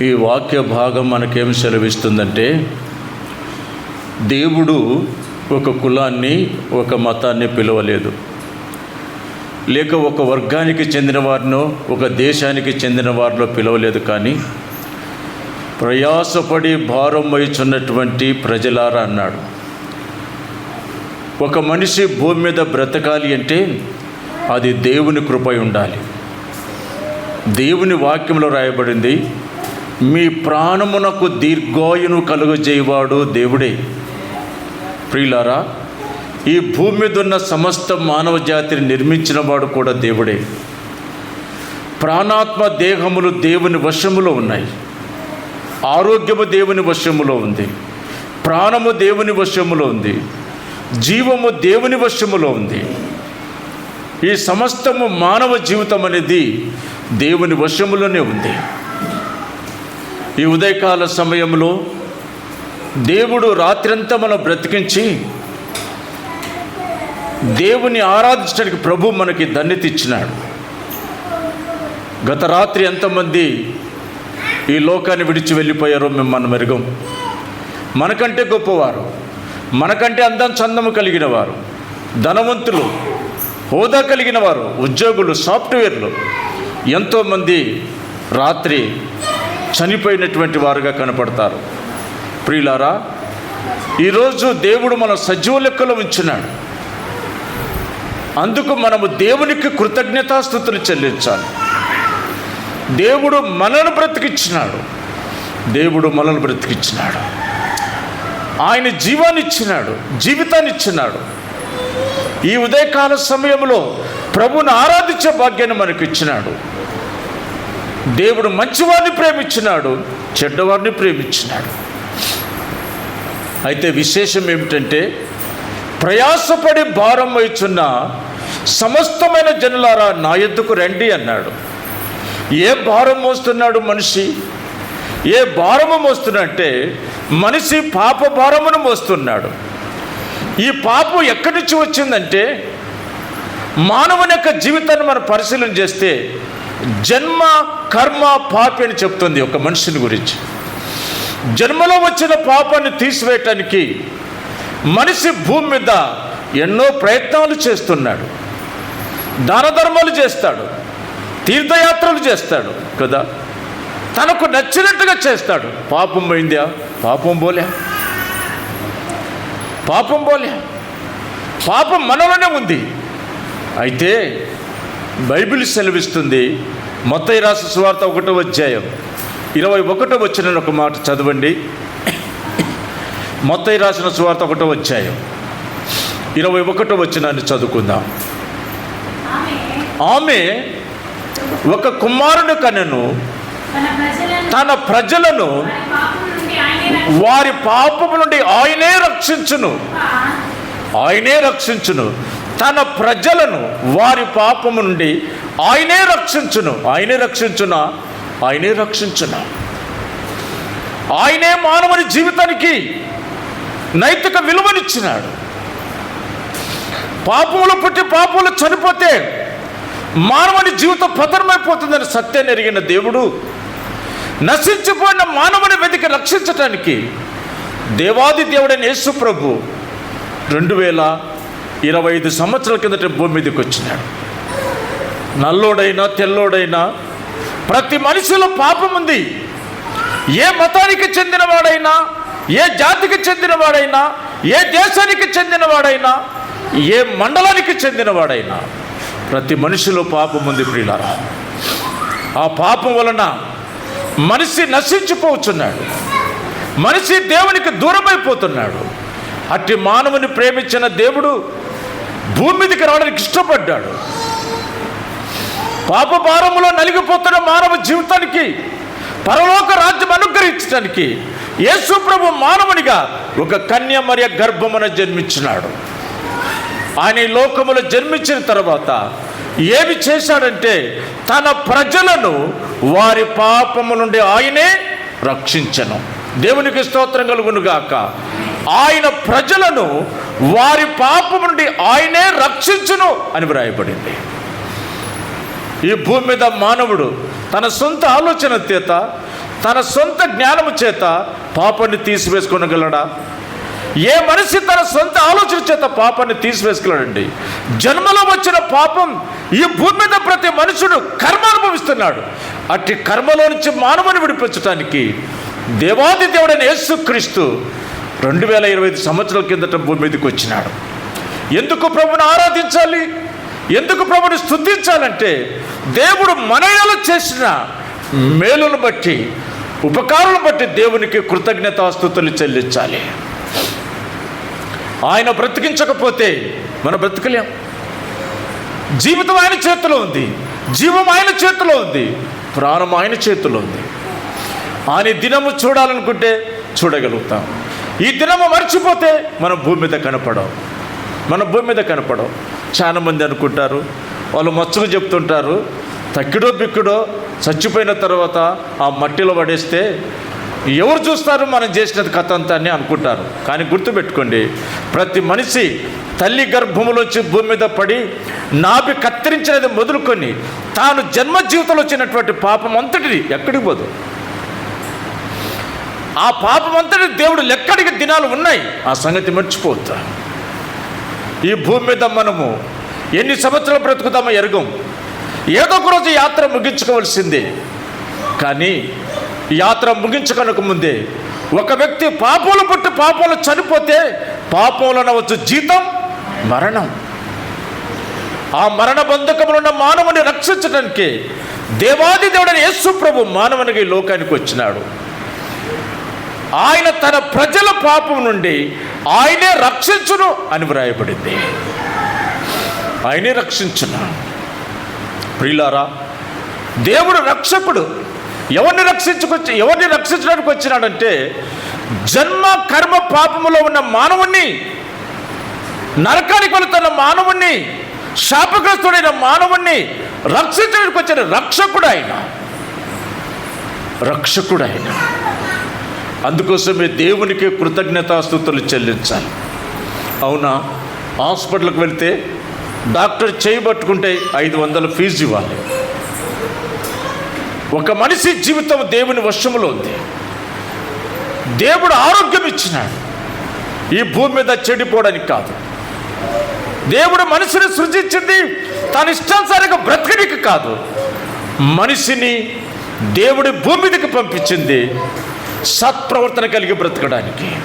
ఈ వాక్య భాగం మనకేం సెలవిస్తుందంటే దేవుడు ఒక కులాన్ని ఒక మతాన్ని పిలవలేదు. లేక ఒక వర్గానికి చెందిన వారినో ఒక దేశానికి చెందిన వారిలో పిలవలేదు కానీ ప్రయాసపడి భారం వహించున్నటువంటి ప్రజలారా అన్నాడు. ఒక మనిషి భూమి మీద బ్రతకాలి అంటే అది దేవుని కృపై ఉండాలి. దేవుని వాక్యంలో రాయబడింది మీ ప్రాణమునకు దీర్ఘాయును కలుగజేయవాడు దేవుడే. ప్రియులారా ఈ భూమి మీద ఉన్న సమస్త మానవ జాతిని నిర్మించిన వాడు కూడా దేవుడే. ప్రాణాత్మ దేహములు దేవుని వశములో ఉన్నాయి. ఆరోగ్యము దేవుని వశములో ఉంది. ప్రాణము దేవుని వశములో ఉంది. జీవము దేవుని వశములో ఉంది. ఈ సమస్తము మానవ జీవితం అనేది దేవుని వశములోనే ఉంది. ఈ ఉదయకాల సమయంలో దేవుడు రాత్రంతా మనం బ్రతికించి దేవుని ఆరాధించడానికి ప్రభు మనకి ధన్యత ఇచ్చినాడు. గత రాత్రి ఎంతమంది ఈ లోకాన్ని విడిచి వెళ్ళిపోయారో మేము మన మెరుగం మనకంటే గొప్పవారు మనకంటే అందం చందము కలిగిన వారు ధనవంతులు హోదా కలిగిన వారు ఉద్యోగులు సాఫ్ట్వేర్లు ఎంతోమంది రాత్రి చనిపోయినటువంటి వారుగా కనపడతారు. ప్రియులారా ఈరోజు దేవుడు మన సజీవ లెక్కలో ఉంచున్నాడు. అందుకు మనము దేవునికి కృతజ్ఞతాస్థుతులు చెల్లించాలి. దేవుడు మనను బ్రతికిచ్చినాడు. దేవుడు మనల్ని బ్రతికిచ్చినాడు. ఆయన జీవాన్ని ఇచ్చినాడు జీవితాన్ని ఇచ్చినాడు ఈ ఉదయకాల సమయంలో ప్రభుని ఆరాధించే భాగ్యాన్ని మనకు ఇచ్చినాడు దేవుడు మంచివారిని ప్రేమించినాడు చెడ్డవారిని ప్రేమించినాడు. అయితే విశేషం ఏమిటంటే ప్రయాసపడి భారం వహిస్తున్న సమస్తమైన జనులారా నా ఎద్దుకు రండి అన్నాడు. ఏ భారం మోస్తున్నాడు మనిషి? ఏ భారము మోస్తున్నట్టే మనిషి పాప భారమును మోస్తున్నాడు. ఈ పాపం ఎక్కడి నుంచి వచ్చిందంటే మానవుని యొక్క జీవితాన్ని మనం పరిశీలన చేస్తే జన్మ కర్మ పాపి అని చెప్తుంది ఒక మనిషిని గురించి. జన్మలో వచ్చిన పాపాన్ని తీసివేయటానికి మనిషి భూమి మీద ఎన్నో ప్రయత్నాలు చేస్తున్నాడు. దాన ధర్మాలు చేస్తాడు. తీర్థయాత్రలు చేస్తాడు కదా? తనకు నచ్చినట్టుగా చేస్తాడు. పాపం పోయిందా? పాపం పోలే. పాపం పోలే. పాపం మనలోనే ఉంది. అయితే బైబిల్ సెలవిస్తుంది. మొత్తం రాసిన సువార్త ఒకటో అధ్యాయం. ఇరవై ఒకటో వచ్చిన ఒక మాట చదవండి. మొత్తం రాసిన సువార్త ఒకటో అధ్యాయం. ఇరవై ఒకటో వచ్చినాన్ని చదువుకుందాం. ఆమె ఒక కుమారుడు కనను తన ప్రజలను వారి పాపము నుండి ఆయనే రక్షించును. ఆయనే రక్షించును. తన ప్రజలను వారి పాపము నుండి ఆయనే రక్షించును. ఆయనే రక్షించునా? ఆయనే రక్షించునా? ఆయనే మానవుని జీవితానికి నైతిక విలువనిచ్చినాడు. పాపములు పుట్టి పాపములు చనిపోతే మానవుని జీవితం పతనమైపోతుందని సత్యాన్ని ఎరిగిన దేవుడు నశించిపోయిన మానవుని వెతికి రక్షించటానికి దేవాది దేవుడైన యేసు ప్రభు రెండు వేల ఇరవై ఐదు సంవత్సరాల కిందట భూమి మీదకి వచ్చినాడు. నల్లోడైనా తెల్లోడైనా ప్రతి మనిషిలో పాపం ఉంది. ఏ మతానికి చెందినవాడైనా ఏ జాతికి చెందినవాడైనా ఏ దేశానికి చెందినవాడైనా ఏ మండలానికి చెందినవాడైనా ప్రతి మనిషిలో పాపం ఉంది ప్రియులారా. ఆ పాపం వలన మనిషి నశించిపోతున్నాడు. మనిషి దేవునికి దూరమైపోతున్నాడు. అట్టి మానవుని ప్రేమించిన దేవుడు భూమి మీదకి రావడానికి ఇష్టపడ్డాడు. పాప భారములో నలిగిపోతున్న మానవ జీవితానికి పరలోక రాజ్యం అనుగ్రహించడానికి యేసు ప్రభు మానవునిగా ఒక కన్య మరియ గర్భమున జన్మించినాడు. ఆయన ఈ లోకములో జన్మించిన తర్వాత ఏమి చేశాడంటే తన ప్రజలను వారి పాపము నుండి ఆయనే రక్షించను. దేవునికి స్తోత్రం కలుగునుగాక. ఆయన ప్రజలను వారి పాపము నుండి ఆయనే రక్షించును అని వ్రాయబడింది. ఈ భూమి మీద మానవుడు తన సొంత ఆలోచన చేత తన సొంత జ్ఞానము చేత పాపాన్ని తీసివేసుకొనగలడా? ఏ మనిషి తన సొంత ఆలోచన చేత పాపాన్ని తీసివేసుకున్నాడండి? జన్మలో వచ్చిన పాపం ఈ భూమి మీద ప్రతి మనుషుడు కర్మ అనుభవిస్తున్నాడు. అట్టి కర్మలో నుంచి మానవుని విడిపించడానికి దేవాది దేవుడైన యేసుక్రీస్తు రెండు వేల ఇరవై ఐదు సంవత్సరాల కిందట భూమి మీదకి వచ్చినాడు. ఎందుకు ప్రభుని ఆరాధించాలి? ఎందుకు ప్రభుని స్థుతించాలంటే దేవుడు మన చేసిన మేలును బట్టి ఉపకారాలను బట్టి దేవునికి కృతజ్ఞతాస్తుతులు చెల్లించాలి. ఆయన బ్రతికించకపోతే మనం బ్రతకలేం. జీవితం ఆయన చేతిలో ఉంది. జీవం ఆయన చేతిలో ఉంది. ప్రాణం ఆయన చేతిలో ఉంది. ఆయన దినము చూడాలనుకుంటే చూడగలుగుతాం. ఈ దినము మర్చిపోతే మనం భూమి మీద కనపడం మన భూమి మీద కనపడం చాలామంది అనుకుంటారు వాళ్ళు మచ్చుకు చెప్తుంటారు తక్కిడో బిక్కుడో చచ్చిపోయిన తర్వాత ఆ మట్టిలో పడేస్తే ఎవరు చూస్తారు మనం చేసినది కథ అంతా అని అనుకుంటారు. కానీ గుర్తుపెట్టుకోండి ప్రతి మనిషి తల్లి గర్భములోంచి భూమి మీద పడి నాభి కత్తిరించినది మొదలుకొని తాను జన్మ జీవితంలో వచ్చినటువంటి పాపం అంతటిది ఎక్కడికి పోదు. ఆ పాపం అంతటి దేవుడు లెక్కడికి దినాలు ఉన్నాయి. ఆ సంగతి మర్చిపోతా. ఈ భూమి మీద మనము ఎన్ని సంవత్సరాలు బ్రతుకుతామో ఎరగం. ఏదో ఒక రోజు యాత్ర ముగించుకోవాల్సిందే. కానీ యాత్ర ముగించుకొనక ముందే ఒక వ్యక్తి పాపంలో పుట్టి పాపంలో చనిపోతే పాపంలో వచ్చు జీతం మరణం. ఆ మరణ బంధకములో ఉన్న మానవుని రక్షించడానికి దేవాది దేవుడని యేసు ప్రభు మానవునికి లోకానికి వచ్చినాడు. ఆయన తన ప్రజల పాపం నుండి ఆయనే రక్షించును అని వ్రాయబడింది. ఆయనే రక్షించును. ప్రియులారా దేవుడు రక్షకుడు. ఎవరిని రక్షించుకొచ్చి ఎవరిని రక్షించడానికి వచ్చినాడంటే జన్మ కర్మ పాపములో ఉన్న మానవుణ్ణి నరకానికి వెళుతున్న మానవుణ్ణి శాపగ్రస్తుడైన మానవుణ్ణి రక్షించడానికి వచ్చిన రక్షకుడు ఆయన రక్షకుడు ఆయన అందుకోసమే దేవునికి కృతజ్ఞతాస్థుతులు చెల్లించాలి. అవునా? హాస్పిటల్కి వెళ్తే డాక్టర్ చేయబట్టుకుంటే ఐదు వందల ఫీజు ఇవ్వాలి. ఒక మనిషి జీవితం దేవుని వశములో ఉంది. దేవుడు ఆరోగ్యం ఇచ్చినాడు. ఈ భూమి మీద చెడిపోవడానికి కాదు. దేవుడు మనిషిని సృజించింది తన ఇష్టానుసారిగా బ్రతకడానికి కాదు. మనిషిని దేవుడి భూమి మీదకి పంపించింది సత్ప్రవర్తన కలిగి బ్రతకడానికి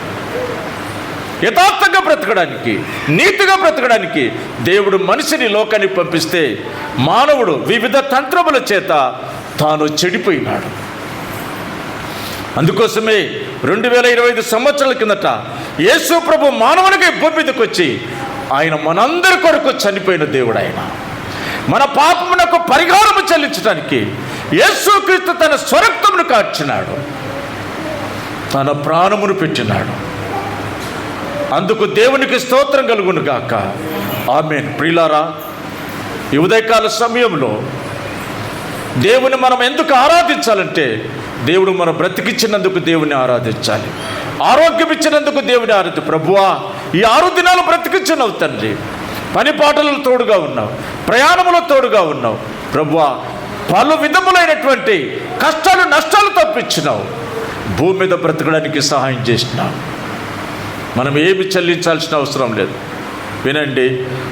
యథార్థంగా బ్రతకడానికి నీతిగా బ్రతకడానికి దేవుడు మనిషిని లోకానికి పంపిస్తే మానవుడు వివిధ తంత్రముల చేత తాను చెడిపోయినాడు. అందుకోసమే రెండు వేల ఇరవై ఐదు సంవత్సరాల కిందట యేసు ప్రభు మానవునికి భూమి వచ్చి ఆయన మనందరి కొరకు చనిపోయిన దేవుడు ఆయన. మన పాపమునకు పరిహారము చెల్లించడానికి యేసుక్రీస్తు తన స్వరక్తమును కార్చినాడు తన ప్రాణమును పెట్టినాడు. అందుకు దేవునికి స్తోత్రం కలుగును గాక. ఆమె ప్రియులారా ఈ ఉదయకాల సమయంలో దేవుని మనం ఎందుకు ఆరాధించాలంటే దేవుడు మనం బ్రతికిచ్చినందుకు దేవుని ఆరాధించాలి. ఆరోగ్యం ఇచ్చినందుకు దేవుని ఆరాధి ప్రభువా ఈ ఆరు దినాలు బ్రతికిచ్చినవు తండ్రి. పని పాటలు తోడుగా ఉన్నావు. ప్రయాణములో తోడుగా ఉన్నావు. ప్రభువా పలు విధములైనటువంటి కష్టాలు నష్టాలు తప్పించినావు. భూమి మీద బ్రతకడానికి సహాయం చేసినాడు మనం ఏమి చెల్లించాల్సిన అవసరం లేదు. వినండి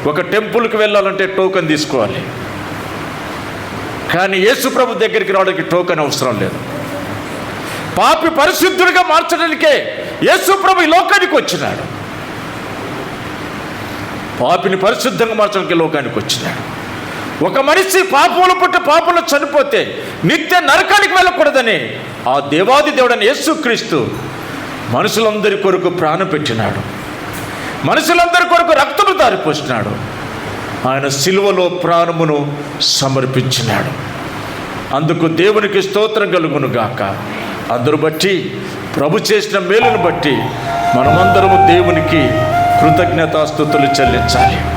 ఒక టెంపుల్కి వెళ్ళాలంటే టోకెన్ తీసుకోవాలి. కానీ యేసుప్రభు దగ్గరికి రావడానికి టోకెన్ అవసరం లేదు. పాపి పరిశుద్ధుడిగా మార్చడానికే యేసుప్రభు ఈ లోకానికి వచ్చినాడు. పాపిని పరిశుద్ధంగా మార్చడానికి లోకానికి వచ్చినాడు. ఒక మనిషి పాపంలో పుట్టి పాపంలో చనిపోతే నిత్య నరకానికి వెళ్ళకూడదని ఆ దేవాది దేవుడని యేసుక్రీస్తు మనుషులందరి కొరకు ప్రాణం పెట్టినాడు. మనుషులందరి కొరకు రక్తము దారిపోసినాడు ఆయన సిలువలో ప్రాణమును సమర్పించినాడు. అందుకు దేవునికి స్తోత్రం కలుగును గాక. అందరు బట్టి ప్రభు చేసిన మేలును బట్టి మనమందరము దేవునికి కృతజ్ఞతాస్థుతులు చెల్లించాలి.